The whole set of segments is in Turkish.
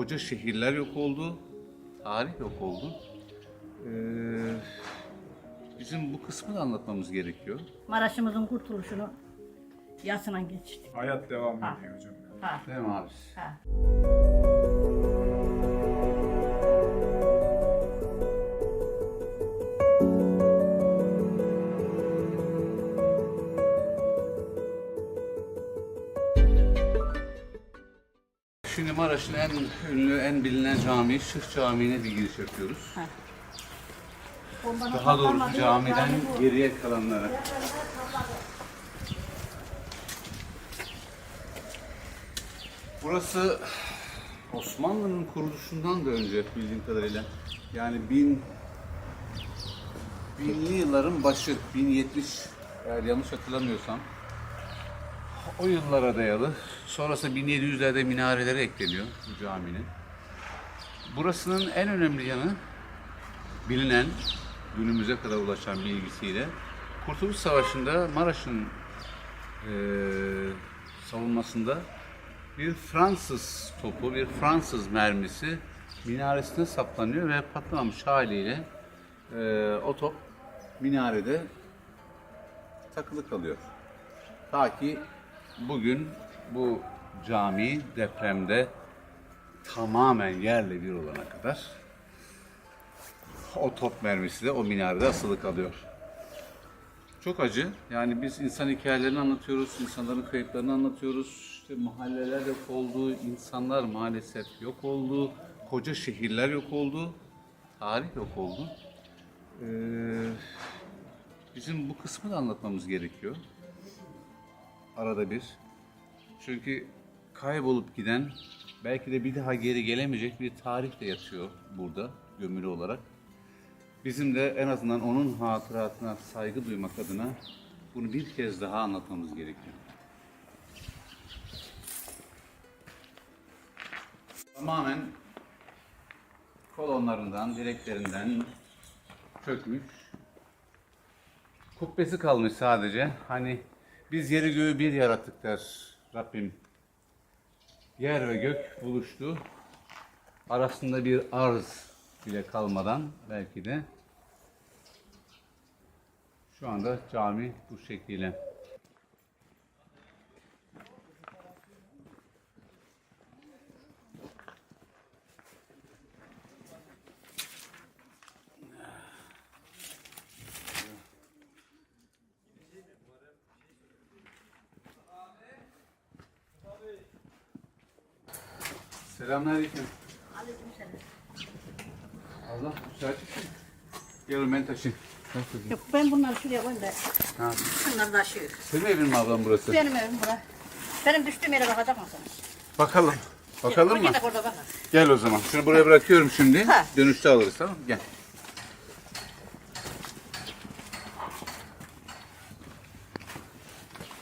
Koca şehirler yok oldu, tarih yok oldu. Ee, bizim bu kısmı da anlatmamız gerekiyor. Maraş'ımızın kurtuluşunu yasından geçirdik. Hayat devam Ha. ediyor hocam. Ha. Değil mi abi? Ha. Şimdi Maraş'ın en ünlü, en bilinen cami, Şıh Camii'ne bir giriş yapıyoruz. Daha doğrusu camiden geriye kalanlara. Burası Osmanlı'nın kuruluşundan da önce bildiğim kadarıyla. Yani bin binli yılların başı 1070 eğer yanlış hatırlamıyorsam o yıllara dayalı. Sonrası 1700'lerde minareleri ekleniyor bu caminin. Burasının en önemli yanı bilinen günümüze kadar ulaşan bilgisiyle Kurtuluş Savaşı'nda Maraş'ın eee, savunmasında bir Fransız topu, bir Fransız mermisi minaresine saplanıyor ve patlamamış haliyle eee, o top minarede takılı kalıyor. Ta ki bugün bu cami depremde tamamen yerle bir olana kadar o top mermisi de o minarede asılı kalıyor. Çok acı. Yani biz insan hikayelerini anlatıyoruz, insanların kayıplarını anlatıyoruz. İşte mahalleler yok oldu, insanlar maalesef yok oldu, koca şehirler yok oldu, tarih yok oldu. Ee, bizim bu kısmı da anlatmamız gerekiyor. Arada bir. Çünkü kaybolup giden, belki de bir daha geri gelemeyecek bir tarih de yatıyor burada gömülü olarak. Bizim de en azından onun hatıratına saygı duymak adına bunu bir kez daha anlatmamız gerekiyor. Tamamen kolonlarından, direklerinden çökmüş. Kubbesi kalmış sadece. Hani biz yeri göğü bir yarattık der Rabbim. Yer ve gök buluştu. Arasında bir arz bile kalmadan belki de şu anda cami bu şekliyle. Selamünaleyküm. Aleykümselam. Allah müsait misin? Gel ben taşıyayım. Yok ben bunları şuraya koyayım da Ha. şunları taşıyor. Senin evin mi ablam burası? Benim evim bura. Benim düştüğüm yere bakacak mısınız? Bakalım. Bakalım mı? Orada bakın. Gel o zaman. Şunu buraya bırakıyorum şimdi. Ha. Dönüşte alırız tamam mı? Gel.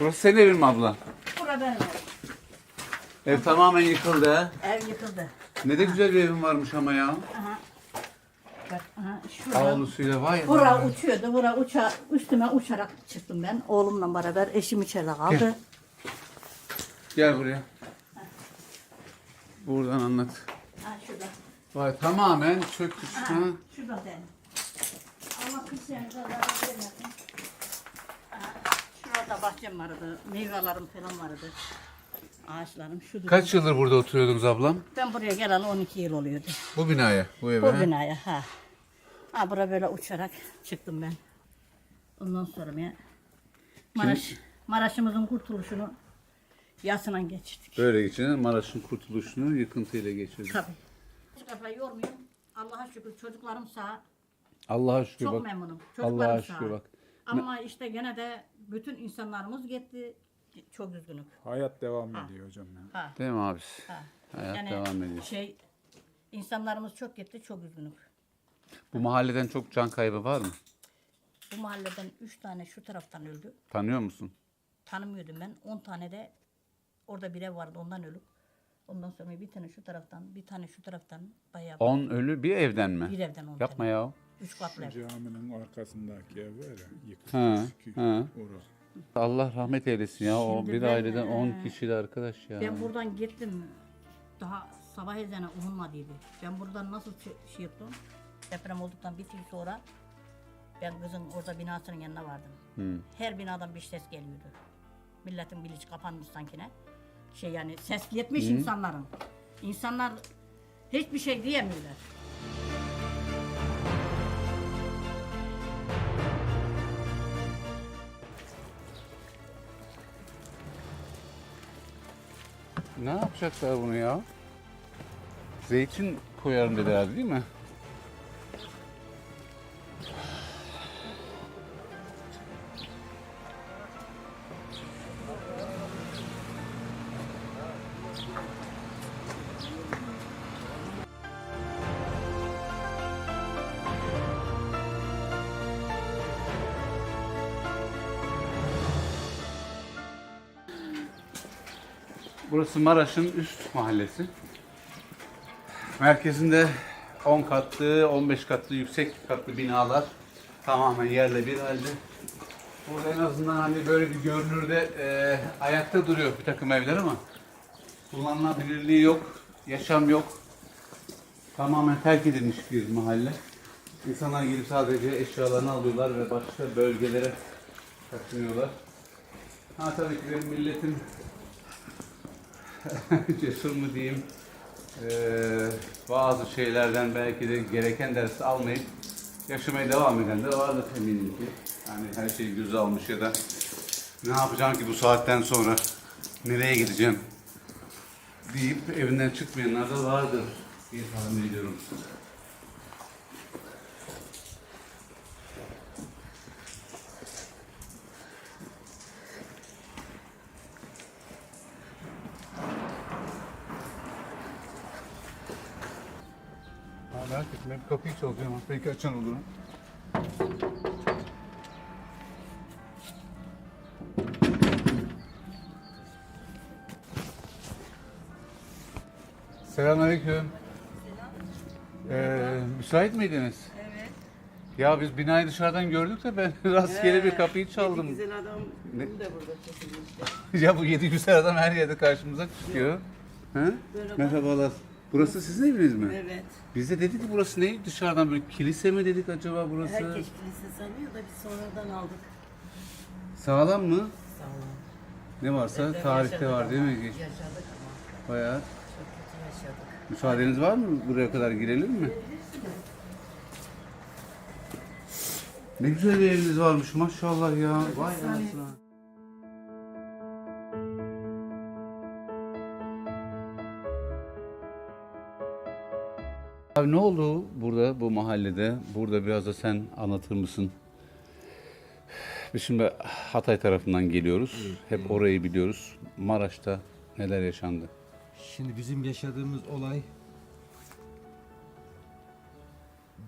Burası senin evin mi abla? Bura benim evim. Ev tamamen yıkıldı ha. Ev yıkıldı. Ne de güzel bir evin varmış ama ya. Bak aha şurada. Avlusuyla vay. Bura uçuyordu. Bura uça, üstüme uçarak çıktım ben. Oğlumla beraber. Eşim içeride kaldı. Gel. Gel buraya. Buradan anlat. Ha şurada. Vay tamamen çökmüş. Ha, Ha. şurada benim. Allah kısyanıza zarar vermesin. Ha, Şurada bahçem vardı. Meyvelerim falan vardı. Ağaçlarım şudur. Kaç yıldır burada oturuyordunuz ablam? Ben buraya geleli 12 yıl oluyordu. Bu binaya, bu eve. Bu ha? binaya ha. Ha bura böyle uçarak çıktım ben. Ondan sonra ya Maraş, Maraş'ımızın kurtuluşunu yasından geçirdik. Böyle geçinen Maraş'ın kurtuluşunu yıkıntıyla geçirdik. Tabii. Hiç kafayı yormuyorum. Allah'a şükür çocuklarım sağ. Allah'a şükür Çok bak. memnunum. Allah'a Çocuklarım şükür sağ. bak. Ama işte gene de bütün insanlarımız gitti. Çok üzgünüm. Hayat devam ediyor hocam. ya. Ha, Değil mi abisi? ha. Hayat Yani devam ediyor. Şey, insanlarımız çok gitti, çok üzgünüm. Bu mahalleden çok can kaybı var mı? Bu mahalleden üç tane şu taraftan öldü. Tanıyor musun? tanımıyordum ben. 10 tane de orada bir ev vardı ondan ölüp. Ondan sonra bir tane şu taraftan, bir tane şu taraftan bayağı 10 ölü bir evden mi? bir evden 10 Yapma tane. ya. Üç katlı ev. Caminin arkasındaki ev var ya Ha, yıkılmış. iki- ha. Orası. Allah rahmet eylesin ya. O Şimdi bir ben, aileden 10 e, kişili arkadaş ya. Ben buradan gittim. Daha sabah ezanı okunmadıydı. Ben buradan nasıl şey yaptım? Deprem olduktan bir gün sonra ben kızın orada binasının yanına vardım. Her binadan bir ses geliyordu. Milletin bilinci kapanmış sanki ne. Şey yani ses yetmiş insanların. İnsanlar hiçbir şey diyemiyorlar. Ne yapacaklar bunu ya? Zeytin koyarım dediler değil mi? Burası Maraş'ın üst mahallesi. Merkezinde 10 katlı, 15 katlı, yüksek katlı binalar tamamen yerle bir halde. Burada en azından hani böyle bir görünürde e, ayakta duruyor bir takım evler ama kullanılabilirliği yok, yaşam yok. Tamamen terk edilmiş bir mahalle. İnsanlar gelip sadece eşyalarını alıyorlar ve başka bölgelere taşınıyorlar. Ha tabii ki benim milletin cesur mu diyeyim eee, bazı şeylerden belki de gereken dersi almayıp yaşamaya devam eden de vardır eminim ki. Yani her şeyi göze almış ya da ne yapacağım ki bu saatten sonra nereye gideceğim deyip evinden çıkmayanlar da vardır diye tahmin ediyorum. Merak ettim. Hep kapıyı çalıyor ama belki açan olur. Selamünaleyküm. Ee, müsait miydiniz? Evet. Ya biz binayı dışarıdan gördük de ben rastgele bir kapıyı çaldım. Yedi güzel adam Ne? bu da burada çekilmişti. ya bu yedi güzel adam her yerde karşımıza çıkıyor. Ha? Merhaba. Merhabalar. Burası sizin eviniz mi? Evet. Biz de dedik ki burası ne? Dışarıdan böyle kilise mi dedik acaba burası? Herkes kilise sanıyor da biz sonradan aldık. Sağlam mı? Sağ olun. Ne varsa Deprem tarihte yaşadık var değil ama, mi? Yaşadık ama Bayağı. çok kötü yaşadık. Müsaadeniz var mı? Buraya kadar girelim mi? Ne güzel bir eviniz varmış maşallah ya. Vay anasına. Abi ne oldu burada bu mahallede? Burada biraz da sen anlatır mısın? Biz şimdi Hatay tarafından geliyoruz. Hep orayı biliyoruz. Maraş'ta neler yaşandı? Şimdi bizim yaşadığımız olay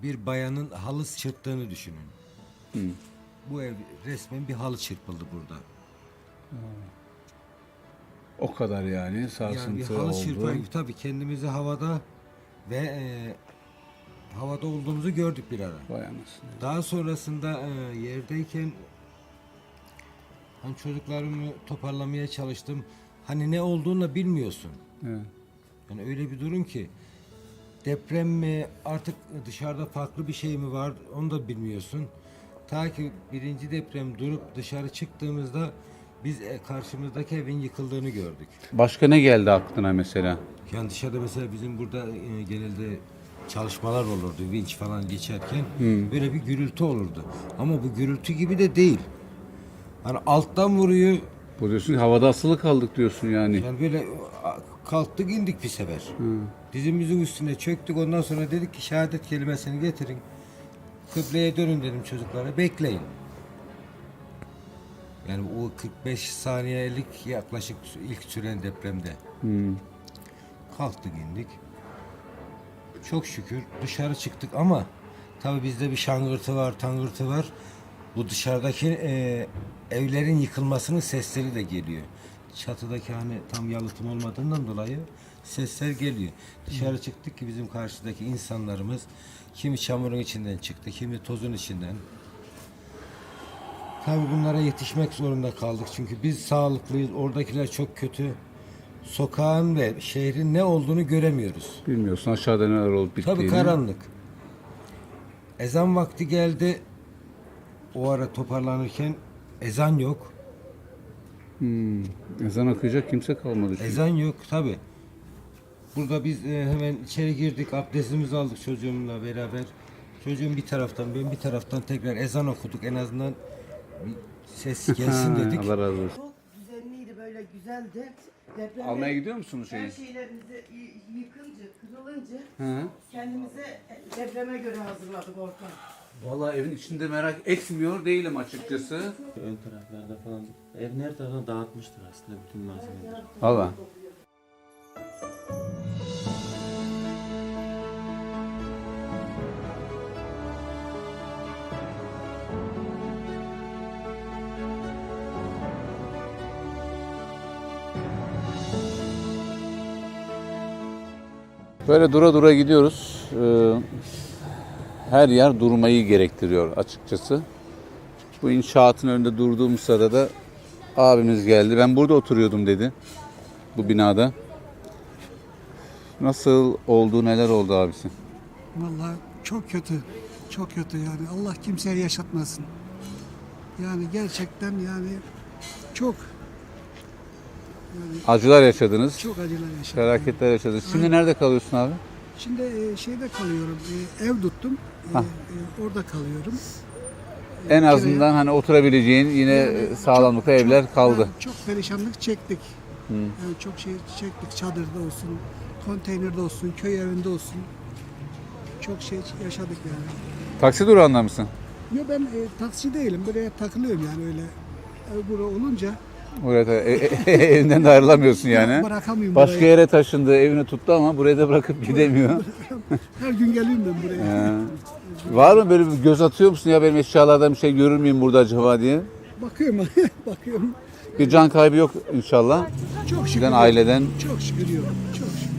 bir bayanın halı çırptığını düşünün. Bu ev resmen bir halı çırpıldı burada. O kadar yani Yani bir sarsıntı halı oldu. çırpar gibi tabii kendimizi havada ve e, havada olduğumuzu gördük bir ara. Vay anasını. Daha sonrasında e, yerdeyken hani çocuklarımı toparlamaya çalıştım. Hani ne olduğunu bilmiyorsun. Evet. Yani öyle bir durum ki deprem mi artık dışarıda farklı bir şey mi var onu da bilmiyorsun. Ta ki birinci deprem durup dışarı çıktığımızda biz e, karşımızdaki evin yıkıldığını gördük. Başka ne geldi aklına mesela? Yani dışarıda mesela bizim burada e, genelde çalışmalar olurdu vinç falan geçerken böyle bir gürültü olurdu. Ama bu gürültü gibi de değil. Hani alttan vuruyor Bu diyorsun havada asılı kaldık diyorsun yani. Yani böyle a, kalktık indik bir sefer. Dizimizin üstüne çöktük ondan sonra dedik ki şehadet kelimesini getirin. Kıbleye dönün dedim çocuklara bekleyin. Yani o 45 saniyelik yaklaşık ilk süren depremde. Kalktık indik. Çok şükür dışarı çıktık ama tabi bizde bir şangırtı var, tangırtı var. Bu dışarıdaki e, evlerin yıkılmasının sesleri de geliyor. Çatıdaki hani tam yalıtım olmadığından dolayı sesler geliyor. Dışarı çıktık ki bizim karşıdaki insanlarımız kimi çamurun içinden çıktı, kimi tozun içinden. Tabi bunlara yetişmek zorunda kaldık çünkü biz sağlıklıyız, oradakiler çok kötü. sokağın ve şehrin ne olduğunu göremiyoruz. Bilmiyorsun aşağıda neler olup bittiğini. Tabii karanlık. Ezan vakti geldi. O ara toparlanırken ezan yok. Hmm. Ezan okuyacak kimse kalmadı. çünkü. Ezan yok tabi. Burada biz e, hemen içeri girdik, abdestimizi aldık çocuğumla beraber. Çocuğum bir taraftan, ben bir taraftan tekrar ezan okuduk. En azından ses gelsin dedik. Allah razı olsun. Çok düzenliydi böyle güzeldi. Depremde Almaya gidiyor musunuz her şeyi? şeylerimizi y- yıkınca, kırılınca Hı. kendimize depreme göre hazırladık ortam. Vallahi evin içinde merak etmiyor değilim açıkçası. Ön taraflarda falan. Evin her tarafına dağıtmıştır aslında bütün malzemeleri. Valla. Böyle dura dura gidiyoruz. Ee, her yer durmayı gerektiriyor açıkçası. Bu inşaatın önünde durduğum sırada abimiz geldi. Ben burada oturuyordum dedi. Bu binada. Nasıl oldu, neler oldu abisi? Vallahi çok kötü. Çok kötü yani. Allah kimseye yaşatmasın. Yani gerçekten yani çok Acılar yaşadınız, çok acılar yaşadım. felaketler yaşadınız. Şimdi nerede kalıyorsun abi? Şimdi e, şeyde kalıyorum. e, ev tuttum. E, e, orada kalıyorum. En azından hani oturabileceğin yine Yani sağlamlıkta çok- evler çok- kaldı. yani çok perişanlık çektik. Yani çok şey çektik. Çadırda olsun, konteynerde olsun, köy evinde olsun. Çok şey yaşadık yani. Taksi durağında mısın? Yo ben e, taksi değilim. Buraya takılıyorum yani öyle. Ev bura olunca Oraya da- e- e- evinden de ayrılamıyorsun yani. bırakamıyorum Başka burayı. yere taşındı, evini tuttu ama buraya da bırakıp gidemiyor. Her gün geliyorum ben buraya. Ee, var mı böyle bir göz atıyor musun ya benim eşyalardan bir şey görür müyüm burada acaba diye? Bakıyorum, bakıyorum. Bir can kaybı yok inşallah. Çok şükür. Sizden yok. aileden. Çok şükür yok. Çok şükür.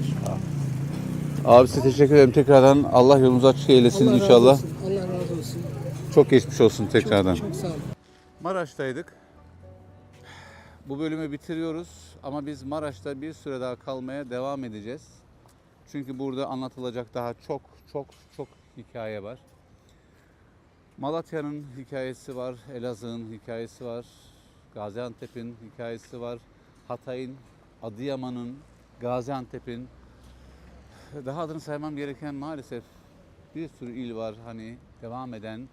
Abi size teşekkür ederim tekrardan. Allah yolunuzu açık eylesin Allah razı inşallah. olsun. Allah razı olsun. Çok geçmiş olsun tekrardan. Çok, çok sağ olun. Maraş'taydık. Bu bölümü bitiriyoruz ama biz Maraş'ta bir süre daha kalmaya devam edeceğiz. Çünkü burada anlatılacak daha çok çok çok hikaye var. Malatya'nın hikayesi var, Elazığ'ın hikayesi var, Gaziantep'in hikayesi var, Hatay'ın, Adıyaman'ın, Gaziantep'in daha adını saymam gereken maalesef bir sürü il var hani devam eden.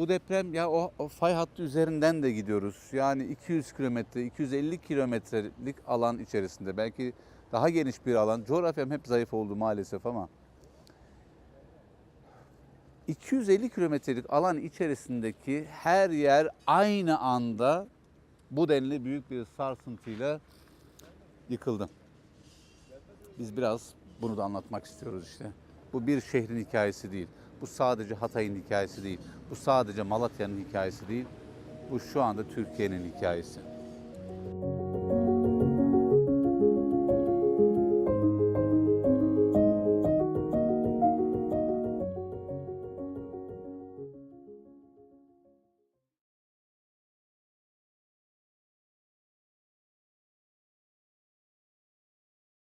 Bu deprem ya o, o fay hattı üzerinden de gidiyoruz. Yani 200 kilometre, 250 kilometrelik alan içerisinde. Belki daha geniş bir alan. Coğrafyam hep zayıf oldu maalesef ama. 250 kilometrelik alan içerisindeki her yer aynı anda bu denli büyük bir sarsıntıyla yıkıldı. Biz biraz bunu da anlatmak istiyoruz işte. Bu bir şehrin hikayesi değil. Bu sadece Hatay'ın hikayesi değil. Bu sadece Malatya'nın hikayesi değil. Bu şu anda Türkiye'nin hikayesi.